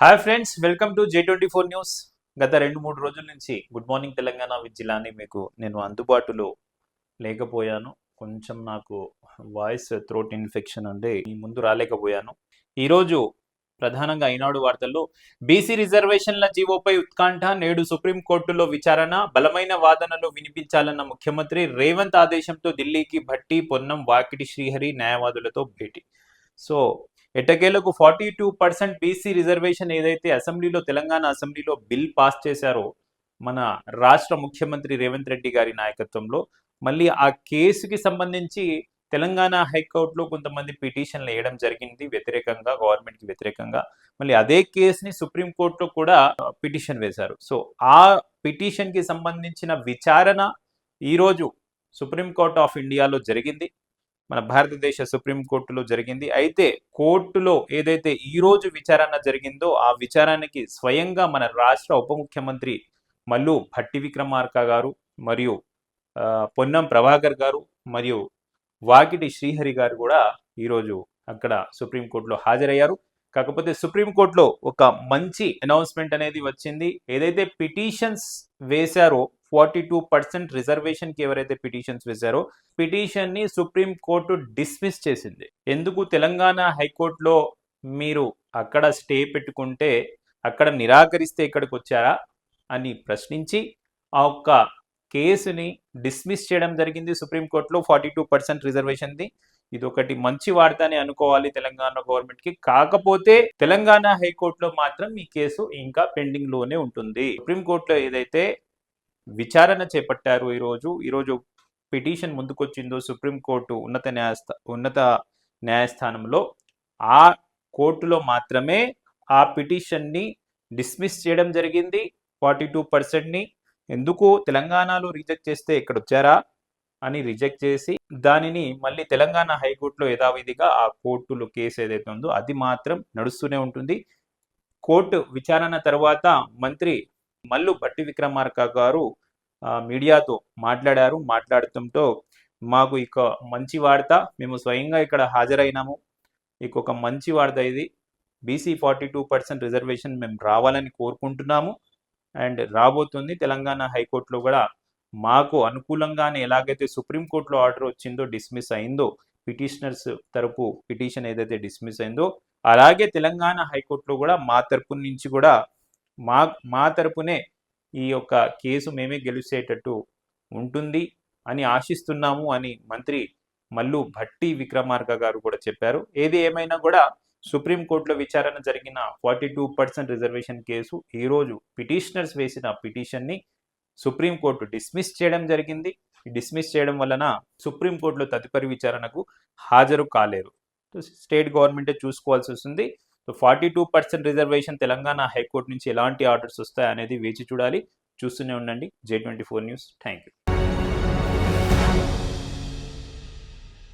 Hi friends welcome to J twenty four news గత రెండు మూడు రోజుల నుంచి గుడ్ మార్నింగ్ తెలంగాణ విత్ జిల్లాని మీకు నేను అందుబాటులో లేకపోయాను. కొంచెం నాకు వాయిస్ థ్రోట్ ఇన్ఫెక్షన్ ఉండి మీ ముందు రాలేకపోయాను. ఈరోజు ప్రధానంగా ఈనాడు వార్తల్లో బీసీ రిజర్వేషన్ల జీవోపై ఉత్కంఠ నేడు సుప్రీంకోర్టులో విచారణ బలమైన వాదనలు వినిపించాలన్న ముఖ్యమంత్రి రేవంత్ ఆదేశంతో ఢిల్లీకి భట్టి పొన్నం వాకిటి శ్రీహరి న్యాయవాదులతో భేటీ. సో ఎట్టకేలకు forty two percent BC reservation ఏదైతే అసెంబ్లీలో తెలంగాణ అసెంబ్లీలో బిల్ పాస్ చేశారో మన రాష్ట్ర ముఖ్యమంత్రి రేవంత్ రెడ్డి గారి నాయకత్వంలో మళ్ళీ ఆ కేసుకి సంబంధించి తెలంగాణ హైకోర్టులో కొంతమంది పిటిషన్లు వేయడం జరిగింది వ్యతిరేకంగా గవర్నమెంట్కి వ్యతిరేకంగా. మళ్ళీ అదే కేసుని సుప్రీంకోర్టులో కూడా పిటిషన్ వేశారు. సో ఆ పిటిషన్కి సంబంధించిన విచారణ ఈరోజు సుప్రీంకోర్టు ఆఫ్ ఇండియాలో జరిగింది. మన భారతదేశ సుప్రీంకోర్టులో జరిగింది. అయితే కోర్టులో ఏదైతే ఈ రోజు విచారణ జరిగిందో ఆ విచారానికి స్వయంగా మన రాష్ట్ర ఉప ముఖ్యమంత్రి మల్లు భట్టి విక్రమార్క గారు మరియు ఆ, పొన్నం ప్రభాకర్ గారు మరియు వాకిటి శ్రీహరి గారు కూడా ఈరోజు అక్కడ సుప్రీంకోర్టులో హాజరయ్యారు. కాకపోతే సుప్రీంకోర్టులో ఒక మంచి అనౌన్స్మెంట్ అనేది వచ్చింది. ఏదైతే పిటిషన్స్ వేశారో ఫార్టీ టూ పర్సెంట్ రిజర్వేషన్కి ఎవరైతే పిటిషన్స్ వేశారో పిటిషన్ని సుప్రీం కోర్టు డిస్మిస్ చేసింది. ఎందుకు? తెలంగాణ హైకోర్టులో మీరు అక్కడ స్టే పెట్టుకుంటే అక్కడ నిరాకరిస్తే ఇక్కడికి వచ్చారా అని ప్రశ్నించి ఆ ఒక్క కేసుని డిస్మిస్ చేయడం జరిగింది సుప్రీంకోర్టులో ఫార్టీ టూ పర్సెంట్ రిజర్వేషన్ది. ఇది ఒకటి మంచి వార్త అని అనుకోవాలి తెలంగాణ గవర్నమెంట్కి కాకపోతే తెలంగాణ హైకోర్టులో మాత్రం ఈ కేసు ఇంకా పెండింగ్లోనే ఉంటుంది సుప్రీంకోర్టులో ఏదైతే విచారణ చేపట్టారు ఈరోజు. ఈరోజు పిటిషన్ ముందుకొచ్చిందో సుప్రీంకోర్టు ఉన్నత న్యాయస్థా ఉన్నత న్యాయస్థానంలో. ఆ కోర్టులో మాత్రమే ఆ పిటిషన్ని డిస్మిస్ చేయడం జరిగింది. ఫార్టీ టూ పర్సెంట్ని ఎందుకు తెలంగాణలో రిజెక్ట్ చేస్తే ఇక్కడ వచ్చారా అని రిజెక్ట్ చేసి దానిని మళ్ళీ తెలంగాణ హైకోర్టులో యథావిధిగా ఆ కోర్టులో కేసు ఏదైతే ఉందో అది మాత్రం నడుస్తూనే ఉంటుంది. కోర్టు విచారణ తర్వాత మంత్రి మల్లు భట్టి విక్రమార్క గారు మీడియాతో మాట్లాడారు. మాట్లాడటంతో మాకు ఇక మంచి వార్త మేము స్వయంగా ఇక్కడ హాజరైనాము. ఇక ఒక మంచి వార్త ఇది. BC forty two percent reservation మేము రావాలని కోరుకుంటున్నాము. అండ్ రాబోతుంది తెలంగాణ హైకోర్టులో కూడా. మాకు అనుకూలంగానే ఎలాగైతే సుప్రీంకోర్టులో ఆర్డర్ వచ్చిందో డిస్మిస్ అయిందో పిటిషనర్స్ తరపు పిటిషన్ ఏదైతే డిస్మిస్ అయిందో అలాగే తెలంగాణ హైకోర్టులో కూడా మా తరపు నుంచి కూడా మా మా తరపునే ఈ యొక్క కేసు మేమే గెలిచేటట్టు ఉంటుంది అని ఆశిస్తున్నాము అని మంత్రి మల్లు భట్టి విక్రమార్క గారు కూడా చెప్పారు. ఏది ఏమైనా కూడా సుప్రీంకోర్టులో విచారణ జరిగిన forty two percent reservation case ఈరోజు పిటిషనర్స్ వేసిన పిటిషన్ని సుప్రీంకోర్టు డిస్మిస్ చేయడం జరిగింది. డిస్మిస్ చేయడం వలన సుప్రీంకోర్టులో తదుపరి విచారణకు హాజరు కాలేరు. స్టేట్ గవర్నమెంటే చూసుకోవాల్సి వస్తుంది. So forty two percent reservation Telangana high court నుంచి ఎలాంటి ఆర్డర్స్ వస్తాయనేది వేచి చూడాలి. చూస్తూనే ఉండండి. J twenty four news. Thank you